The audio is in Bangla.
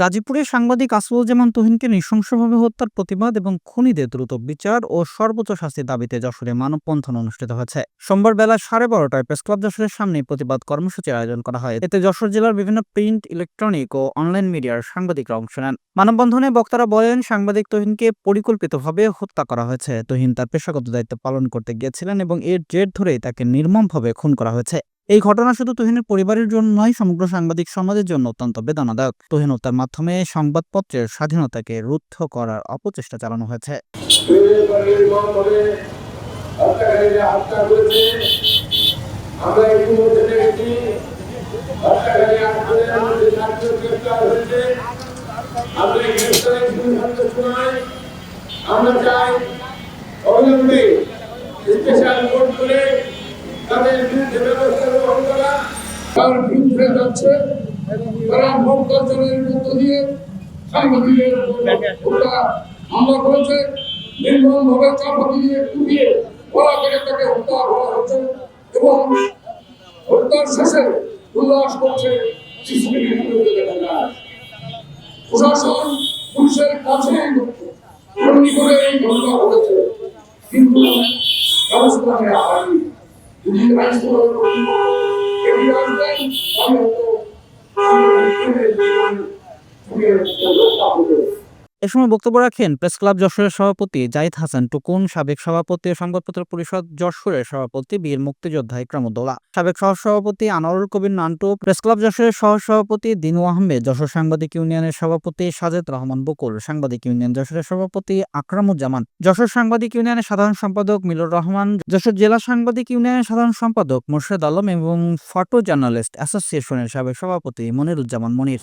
গাজীপুরে সাংবাদিক আসফাজুজ্জামান তুহিনকে নৃশংসভাবে হত্যার প্রতিবাদ এবং খুনিদের দ্রুত বিচার ও সর্বোচ্চ শাস্তির দাবিতে যশোরে মানববন্ধন অনুষ্ঠিত হয়েছে। সোমবার বেলা সাড়ে বারোটায় প্রেসক্লাব যশোরের সামনে প্রতিবাদ কর্মসূচির আয়োজন করা হয়। এতে যশোর জেলার বিভিন্ন প্রিন্ট, ইলেকট্রনিক ও অনলাইন মিডিয়ার সাংবাদিকরা অংশ নেন। মানববন্ধনে বক্তারা বলেন, সাংবাদিক তহিনকে পরিকল্পিতভাবে হত্যা করা হয়েছে। তহিন তার পেশাগত দায়িত্ব পালন করতে গিয়েছিলেন এবং এর জের ধরেই তাকে নির্মমভাবে খুন করা হয়েছে। এই ঘটনা শুধু তুহিনের পরিবারের জন্য নয়, সমগ্র সাংবাদিক সমাজের জন্য অত্যন্ত বেদনাদায়ক। তুহিন হত্যার মাধ্যমে সংবাদপত্রের স্বাধীনতাকে রুদ্ধ করার অপচেষ্টা চালানো হয়েছে। আমরা চাই অবিলম্বে স্পেশাল কোর্ট করে তাদের বিরুদ্ধে ব্যবস্থা গ্রহণ করা তার বিরুদ্ধে যাচ্ছে তারা ভোট অর্জনের মধ্য দিয়ে সাংবাদিকের হামলা করেছে। নির্মমভাবে চাপাতি দিয়ে কুপিয়ে গলা কেটে তাকে হত্যা করা হচ্ছে এবং হত্যার শেষে উল্লাস করছে প্রশাসন পুলিশের কাছে করে এই ঘটনা ঘটেছে। কিন্তু ব্যবস্থা নেওয়া হয়নি আমি এ সময় বক্তব্য রাখেন প্রেস ক্লাব যশোরের সভাপতি জাহিদ হাসান টুকুন, সাবেক সভাপতি সংবাদপত্র পরিষদ যশোরের সভাপতি বীর মুক্তিযোদ্ধা ইকরামুদ্দৌলা, সাবেক সহসভাপতি আনোয়ারুল কবির নান্টু, প্রেস ক্লাব যশোরের সহসভাপতি দিনু আহমেদ, যশোর সাংবাদিক ইউনিয়নের সভাপতি সাজেদ রহমান বকুল, সাংবাদিক ইউনিয়ন যশোরের সভাপতি আকরামুজ্জামান, যশোর সাংবাদিক ইউনিয়নের সাধারণ সম্পাদক মিলুর রহমান, যশোর জেলা সাংবাদিক ইউনিয়নের সাধারণ সম্পাদক মোর্শেদ আলম এবং ফটো জার্নালিস্ট অ্যাসোসিয়েশনের সাবেক সভাপতি মনিরুজ্জামান মনির।